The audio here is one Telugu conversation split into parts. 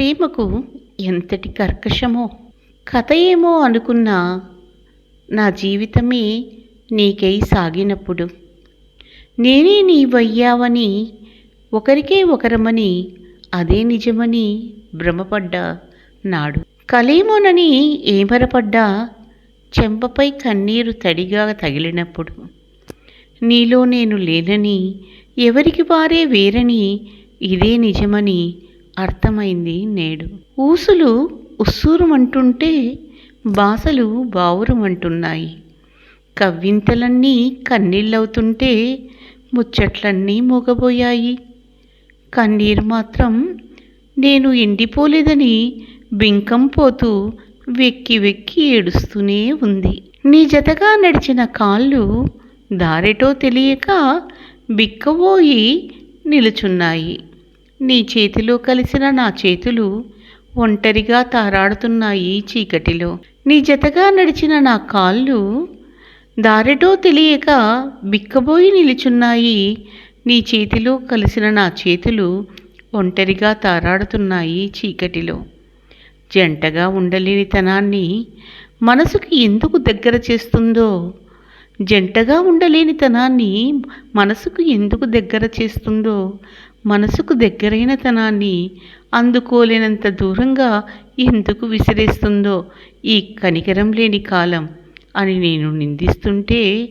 ప్రేమకు ఎంతటి కర్కశమో కథ ఏమో అనుకున్నా నా జీవితమే నీకై సాగినప్పుడు. నేనే నీవయ్యావని ఒకరికే ఒకరమని అదే నిజమని భ్రమపడ్డా నాడు. కలేమోనని ఏమరపడ్డా చెంపపై కన్నీరు తడిగా తగిలినప్పుడు. నీలో నేను లేనని ఎవరికి వారే వేరని ఇదే నిజమని అర్థమైంది నేడు. ఊసులు ఉస్సూరుమంటుంటే బాసలు బావురుమంటున్నాయి. కవ్వింతలన్నీ కన్నీళ్ళవుతుంటే ముచ్చట్లన్నీ మూగబోయాయి. కన్నీరు మాత్రం నేను ఎండిపోలేదని బింకం పోతూ వెక్కి వెక్కి ఏడుస్తూనే ఉంది. నీ జతగా నడిచిన కాళ్ళు దారెటో తెలియక బిక్కబోయి నిలుచున్నాయి. నీ చేతిలో కలిసిన నా చేతులు ఒంటరిగా తారాడుతున్నాయి చీకటిలో. నీ జతగా నడిచిన నా కాళ్ళు దారెటో తెలియక బిక్కబోయి నిలుచున్నాయి. నీ చేతిలో కలిసిన నా చేతులు ఒంటరిగా తారాడుతున్నాయి చీకటిలో. జంటగా ఉండలేని తనాన్ని మనసుకి ఎందుకు దగ్గర చేస్తుందో? జంటగా ఉండలేని తనాన్ని మనసుకు ఎందుకు దగ్గర చేస్తుందో? మనసుకు దగ్గరైన తనాన్ని అందుకోలేనంత దూరంగా ఎందుకు విసిరేస్తుందో ఈ కనికరం లేని కాలం అని నేను నిందిస్తుంటే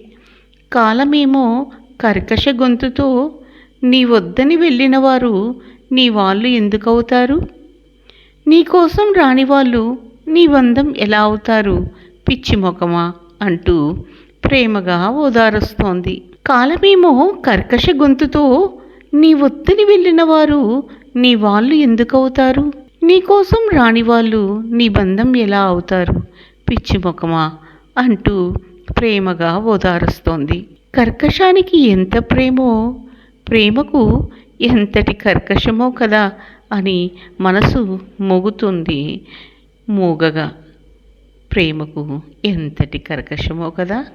కాలమేమో కర్కశ గొంతుతో నీ వద్దని వెళ్ళిన వారు నీ వాళ్ళు ఎందుకవుతారు? నీకోసం రాని వాళ్ళు నీ బంధం ఎలా అవుతారు? పిచ్చి ముఖమా? అంటూ ప్రేమగా ఓదారుస్తోంది. కాలమేమో కర్కశ గొంతుతో నీ ఒత్తిడి వెళ్ళిన వారు నీ వాళ్ళు ఎందుకవుతారు? నీకోసం రాని వాళ్ళు నీ బంధం ఎలా అవుతారు? పిచ్చి ముఖమా? అంటూ ప్రేమగా ఓదారుస్తోంది. కర్కశానికి ఎంత ప్రేమో? ప్రేమకు ఎంతటి కర్కశమో కదా అని మనసు మొగుతుంది మూగగా. ప్రేమకు ఎంతటి కర్కశమో కదా?